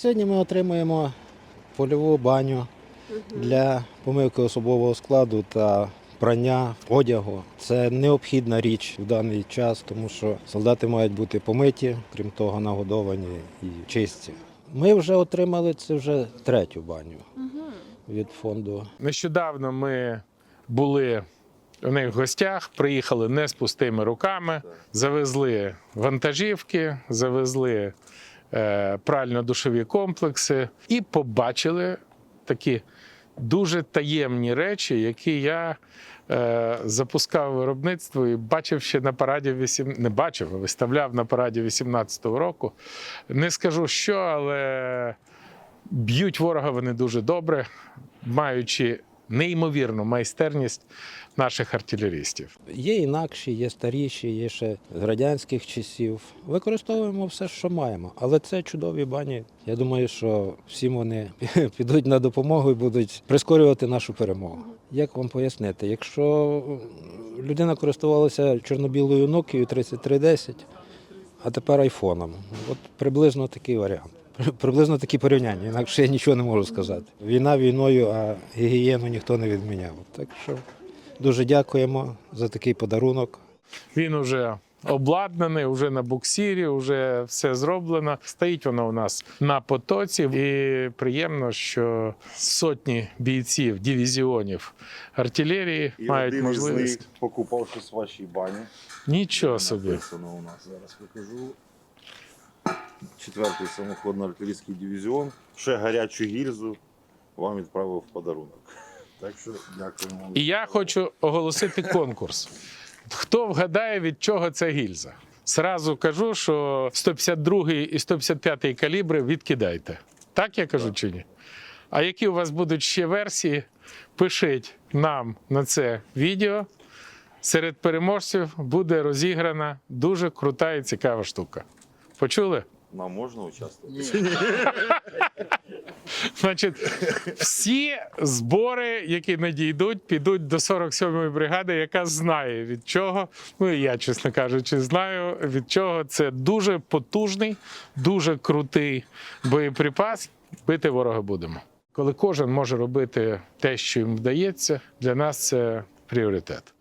Сьогодні ми отримуємо польову баню для помивки особового складу та прання одягу. Це необхідна річ в даний час, тому що солдати мають бути помиті, крім того, нагодовані і чисті. Ми вже отримали це вже третю баню від фонду. Нещодавно ми були у них в гостях, приїхали не з пустими руками, завезли вантажівки, завезли прально-душові комплекси і побачили такі дуже таємні речі, які я е, запускав виробництво і бачив ще на параді 8... не бачив, а виставляв на параді 18-го року. Не скажу що, але б'ють ворога вони дуже добре, маючи неймовірну майстерність наших артилерістів. Є інакші, є старіші, є ще з радянських часів. Використовуємо все, що маємо. Але це чудові бані. Я думаю, що всім вони підуть на допомогу і будуть прискорювати нашу перемогу. Як вам пояснити, якщо людина користувалася чорно-білою Nokia 3310, а тепер айфоном, от приблизно такий варіант. Приблизно такі порівняння, інакше я нічого не можу сказати. Війна війною, а гігієну ніхто не відміняв. Так що дуже дякуємо за такий подарунок. Він уже обладнаний, вже на буксирі, вже все зроблено. Стоїть воно у нас на потоці, і приємно, що сотні бійців дивізіонів артилерії І мають один із можливість. них покупав щось в вашій бані. Нічого собі. Написано у нас зараз покажу. Четвертий самоходно-артилерійський дивізіон. Ще гарячу гільзу вам відправив в подарунок. Так що дякуємо. І я хочу оголосити конкурс. Хто вгадає, від чого це гільза? Сразу кажу, що 152 і 155 калібри відкидайте. Так я кажу чи ні? А які у вас будуть ще версії? Пишіть нам на це відео. Серед переможців буде розіграна дуже крута і цікава штука. Почули? Нам можна участвувати? Значить, всі збори, які надійдуть, підуть до 47-ї бригади, яка знає від чого. Ну і я, чесно кажучи, знаю від чого. Це дуже потужний, дуже крутий боєприпас. Бити ворога будемо. Коли кожен може робити те, що їм вдається, для нас це пріоритет.